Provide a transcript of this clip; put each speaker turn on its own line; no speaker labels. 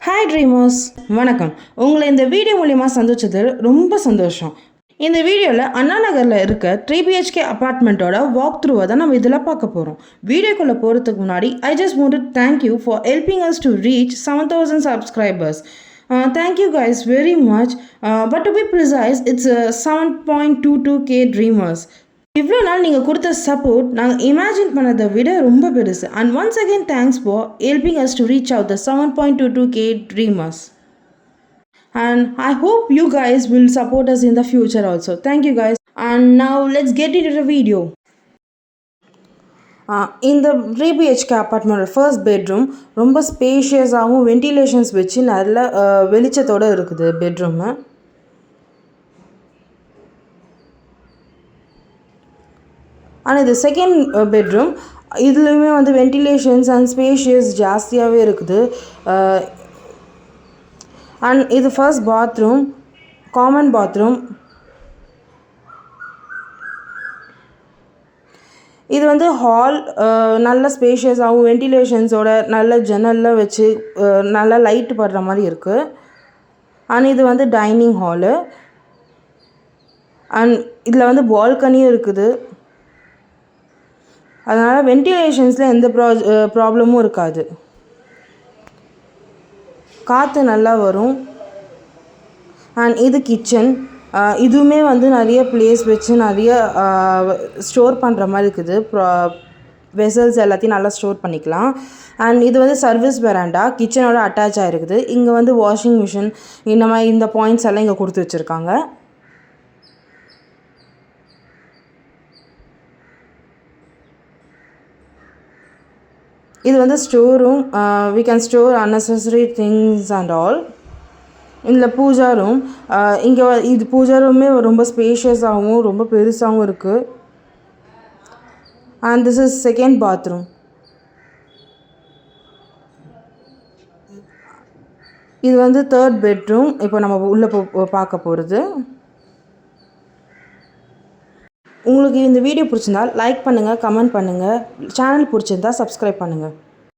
Hi dreamers வணக்கம். உங்களை இந்த வீடியோ மூலிமா சந்திச்சது ரொம்ப சந்தோஷம். இந்த வீடியோவில் அண்ணா நகரில் இருக்க த்ரீ பிஹெச்கே அப்பார்ட்மெண்ட்டோட வாக் த்ரூவை தான் நம்ம இதில் பார்க்க போகிறோம் வீடியோக்குள்ளே போகிறதுக்கு முன்னாடி I just want thank you for helping us to reach seven thousand subscribers thank you guys very much but to be precise it's seven point two two K dreamers இவ்வளோ நாள் நீங்கள் கொடுத்த சப்போர்ட் நாங்கள் இமேஜின் பண்ணதை விட ரொம்ப பெருசு. And once again thanks for helping us to reach out the seven point two two K dreamers and I hope you guys will support us in the also thank you guys and now let's get it into the இந்த three BHK apartment first bedroom ரொம்ப ஸ்பேஷியஸாகவும் ventilations வச்சு நல்ல வெளிச்சத்தோடு இருக்குது bedroom ஆனால் இது second bedroom இதுலேயுமே வந்து வென்டிலேஷன்ஸ் அண்ட் ஸ்பேஷியஸ் ஜாஸ்தியாகவே இருக்குது. Uh, அண்ட் இது ஃபர்ஸ்ட் பாத்ரூம் காமன் பாத்ரூம் இது வந்து ஹால் uh, நல்ல ஸ்பேஷியஸாகவும் வென்டிலேஷன்ஸோட நல்ல ஜன்னல்லாம் வச்சு uh, நல்லா லைட் படுற மாதிரி இருக்குது அண்ட் இது வந்து டைனிங் ஹாலு அண்ட் இதில் வந்து பால்கனியும் இருக்குது. அதனால் வென்டிலேஷன்ஸில் எந்த ப்ரா ப்ராப்ளமும் இருக்காது. காற்று நல்லா வரும். அண்ட் இது கிச்சன் இதுவுமே வந்து நிறைய பிளேஸ் வச்சு நிறைய ஸ்டோர் பண்ணுற மாதிரி இருக்குது. ப்ரா வெசல்ஸ் எல்லாத்தையும் நல்லா ஸ்டோர் பண்ணிக்கலாம். அண்ட் இது வந்து சர்வீஸ் வெராண்டா கிச்சனோட அட்டாச் ஆகிருக்குது இங்கே வந்து வாஷிங் மிஷின் இந்த மாதிரி இந்த பாயிண்ட்ஸ் எல்லாம் இங்கே கொடுத்து வச்சுருக்காங்க. இது வந்து store room we can store unnecessary things and all இதில் பூஜா ரூம் இங்கே இது பூஜா ரூமே ரொம்ப ஸ்பேஷியஸாகவும் ரொம்ப பெருசாகவும் இருக்குது and this is second bathroom இது வந்து தேர்ட் பெட்ரூம் இப்போ நம்ம உள்ளே போ போ- பார்க்க போகிறது உங்களுக்கு இந்த வீடியோ பிடிச்சிருந்தா லைக் பண்ணுங்கள் கமெண்ட் பண்ணுங்கள் சேனல் பிடிச்சிருந்தா சப்ஸ்கிரைப் பண்ணுங்கள்